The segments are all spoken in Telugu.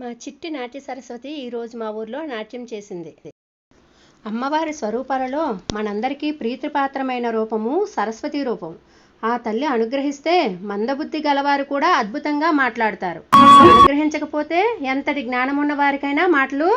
మా చిట్టి నాట్య సరస్వతి ఈరోజు మా ఊర్లో నాట్యం చేసింది. అమ్మవారి స్వరూపాలలో మనందరికీ ప్రీతిపాత్రమైన రూపము సరస్వతి రూపం. ఆ తల్లి అనుగ్రహిస్తే మందబుద్ధి గలవారు కూడా అద్భుతంగా మాట్లాడతారు. అనుగ్రహించకపోతే ఎంతటి జ్ఞానం ఉన్న వారికైనా మాటలు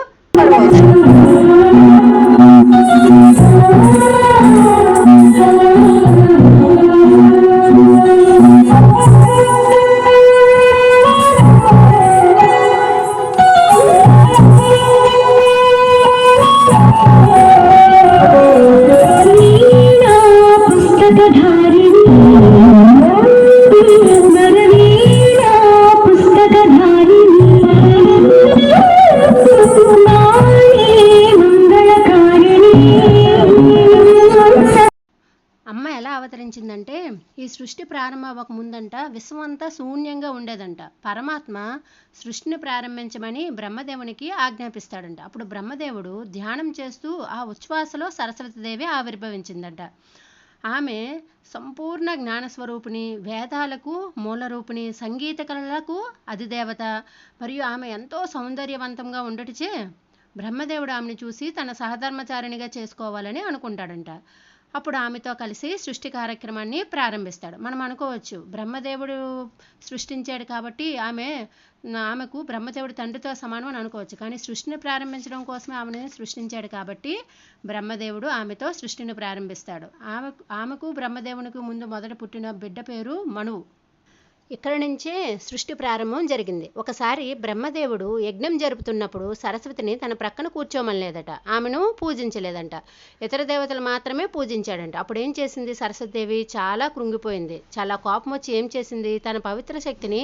అవతరించిందంటే ఈ సృష్టి ప్రారంభమవక ముందంట విశ్వం అంతా శూన్యంగా ఉండేదంట. పరమాత్మ సృష్టిని ప్రారంభించమని బ్రహ్మదేవునికి ఆజ్ఞాపిస్తాడంట. అప్పుడు బ్రహ్మదేవుడు ధ్యానం చేస్తూ ఆ ఉచ్ఛ్వాసలో సరస్వతీదేవి ఆవిర్భవించిందంట. ఆమె సంపూర్ణ జ్ఞానస్వరూపిణి వేదాలకు మూలరూపిణి సంగీత కళలకు అధిదేవత. మరియు ఆమె ఎంతో సౌందర్యవంతంగా ఉండటిచే బ్రహ్మదేవుడు ఆమెను చూసి తన సహధర్మచారిణిగా చేసుకోవాలని అనుకుంటాడంట. అప్పుడు ఆమెతో కలిసి సృష్టి కార్యక్రమాన్ని ప్రారంభిస్తాడు. మనం అనుకోవచ్చు బ్రహ్మదేవుడు సృష్టించాడు కాబట్టి ఆమె ఆమెకు బ్రహ్మదేవుడు తండ్రితో సమానం అని అనుకోవచ్చు. కానీ సృష్టిని ప్రారంభించడం కోసమే ఆమెను సృష్టించాడు కాబట్టి బ్రహ్మదేవుడు ఆమెతో సృష్టిని ప్రారంభిస్తాడు. ఆమె ఆమెకు బ్రహ్మదేవునికి ముందు మొదట పుట్టిన బిడ్డ పేరు మనువు. ఇక్కడ నుంచే సృష్టి ప్రారంభం జరిగింది. ఒకసారి బ్రహ్మదేవుడు యజ్ఞం జరుపుతున్నప్పుడు సరస్వతిని తన ప్రక్కన కూర్చోమనలేదట. ఆమెను పూజించలేదంట. ఇతర దేవతలు మాత్రమే పూజించాడంట. అప్పుడు ఏం చేసింది సరస్వతిదేవి? చాలా కృంగిపోయింది. చాలా కోపం వచ్చి ఏం చేసింది? తన పవిత్ర శక్తిని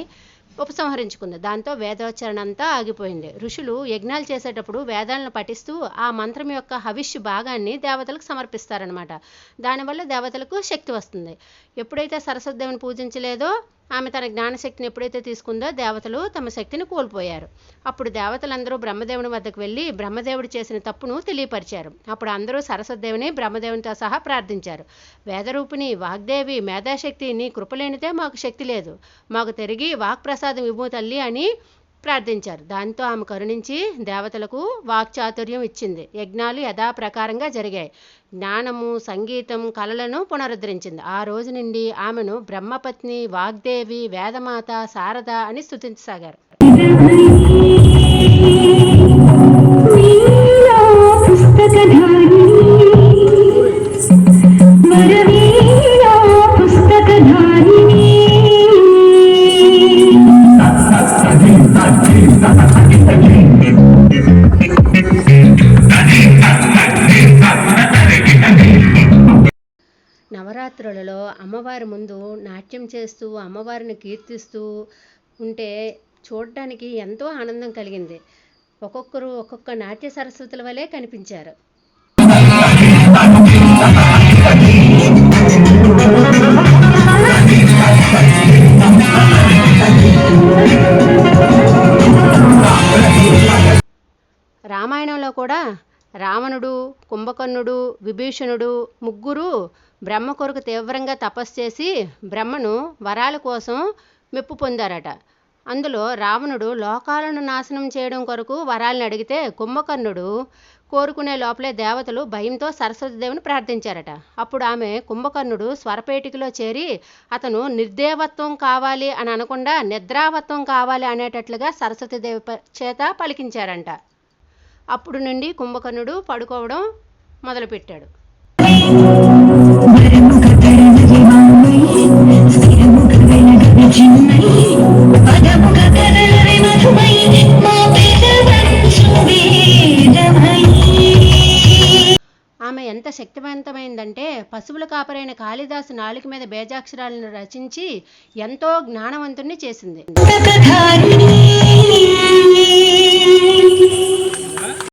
ఉపసంహరించుకుంది. దాంతో వేదోచ్చరణ అంతా ఆగిపోయింది. ఋషులు యజ్ఞాలు చేసేటప్పుడు వేదాలను పఠిస్తూ ఆ మంత్రం యొక్క హవిష్యు భాగాన్ని దేవతలకు సమర్పిస్తారనమాట దానివల్ల దేవతలకు శక్తి వస్తుంది. ఎప్పుడైతే సరస్వతిదేవిని పూజించలేదో ఆమె తన జ్ఞానశక్తిని ఎప్పుడైతే తీసుకుందో దేవతలు తమ శక్తిని కోల్పోయారు. అప్పుడు దేవతలందరూ బ్రహ్మదేవుని వద్దకు వెళ్ళి బ్రహ్మదేవుడు చేసిన తప్పును తెలియపరిచారు. అప్పుడు అందరూ సరస్వదేవిని బ్రహ్మదేవునితో సహా ప్రార్థించారు. వేదరూపిణి వాగ్దేవి మేధాశక్తి నీ కృపలేనిదే మాకు శక్తి లేదు. మాకు తిరిగి వాక్ప్రసాదం ఇవ్వు తల్లి అని ప్రార్థించారు. దాంతో ఆమె కరుణించి దేవతలకు వాక్చాతుర్యం ఇచ్చింది. యజ్ఞాలు యథాప్రకారంగా జరిగాయి. జ్ఞానము సంగీతం కళలను పునరుద్ధరించింది. ఆ రోజు నుండి ఆమెను బ్రహ్మపత్ని వాగ్దేవి వేదమాత శారద అని స్థుతించసాగారు నవరాత్రులలో అమ్మవారి ముందు నాట్యం చేస్తూ అమ్మవారిని కీర్తిస్తూ ఉంటే చూడటానికి ఎంతో ఆనందం కలిగింది. ఒక్కొక్కరు ఒక్కొక్క నాట్య సరస్వతుల వలె కనిపించారు. రామాయణంలో కూడా రావణుడు కుంభకర్ణుడు విభీషణుడు ముగ్గురు బ్రహ్మ కొరకు తీవ్రంగా తపస్సు చేసి బ్రహ్మను వరాల కోసం మెప్పు పొందారట. అందులో రావణుడు లోకాలను నాశనం చేయడం కొరకు వరాలను అడిగితే కుంభకర్ణుడు కోరుకునే లోపలే దేవతలు భయంతో సరస్వతీదేవిని ప్రార్థించారట. అప్పుడు ఆమె కుంభకర్ణుడు స్వరపేటికలో చేరి అతను నిర్దేవత్వం కావాలి అని అనకుండా నిద్రావత్వం కావాలి అనేటట్లుగా సరస్వతి దేవి చేత పలికించారంట. అప్పుడు నుండి కుంభకర్ణుడు పడుకోవడం మొదలుపెట్టాడు. ఆమె ఎంత శక్తివంతమైందంటే పశువుల కాపరైన కాళిదాసు నాలుక మీద బేజాక్షరాలను రచించి ఎంతో జ్ఞానవంతుణ్ణి చేసింది.